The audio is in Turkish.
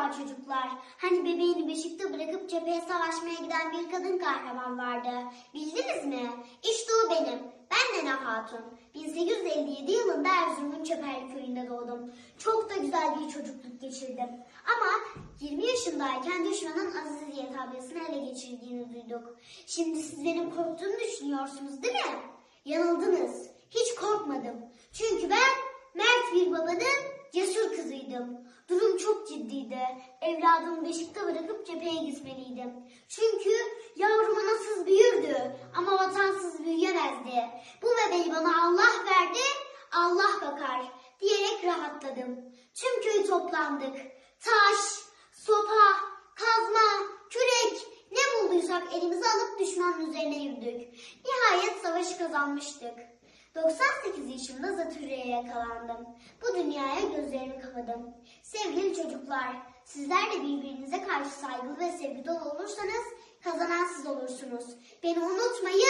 Merhaba çocuklar. Hani bebeğini beşikte bırakıp cepheye savaşmaya giden bir kadın kahraman vardı. Bildiniz mi? İşte o benim. Ben Nena Hatun. 1857 yılında Erzurum'un Çöperli köyünde doğdum. Çok da güzel bir çocukluk geçirdim. Ama 20 yaşındayken düşmanın Aziziye tablasını ele geçirdiğini duyduk. Şimdi siz benim korktuğumu düşünüyorsunuz değil mi? Yanıldınız. Hiç korkmadım. Çünkü ben mert bir babanın kızıydım. Durum çok ciddiydi. Evladımı beşikte bırakıp cepheye gitmeliydim. Çünkü yavrum anasız büyürdü ama vatansız büyüyemezdi. Bu bebeği bana Allah verdi, Allah bakar diyerek rahatladım. Tüm köy toplandık. Taş, sopa, kazma, kürek ne bulduysak elimize alıp düşmanın üzerine yürüdük. Nihayet savaşı kazanmıştık. 98 yaşımda zatürreye yakalandım. Bu dünyaya gözlerimi kapadım. Sevgili çocuklar, sizler de birbirinize karşı saygılı ve sevgi dolu olursanız kazanan siz olursunuz. Beni unutmayın,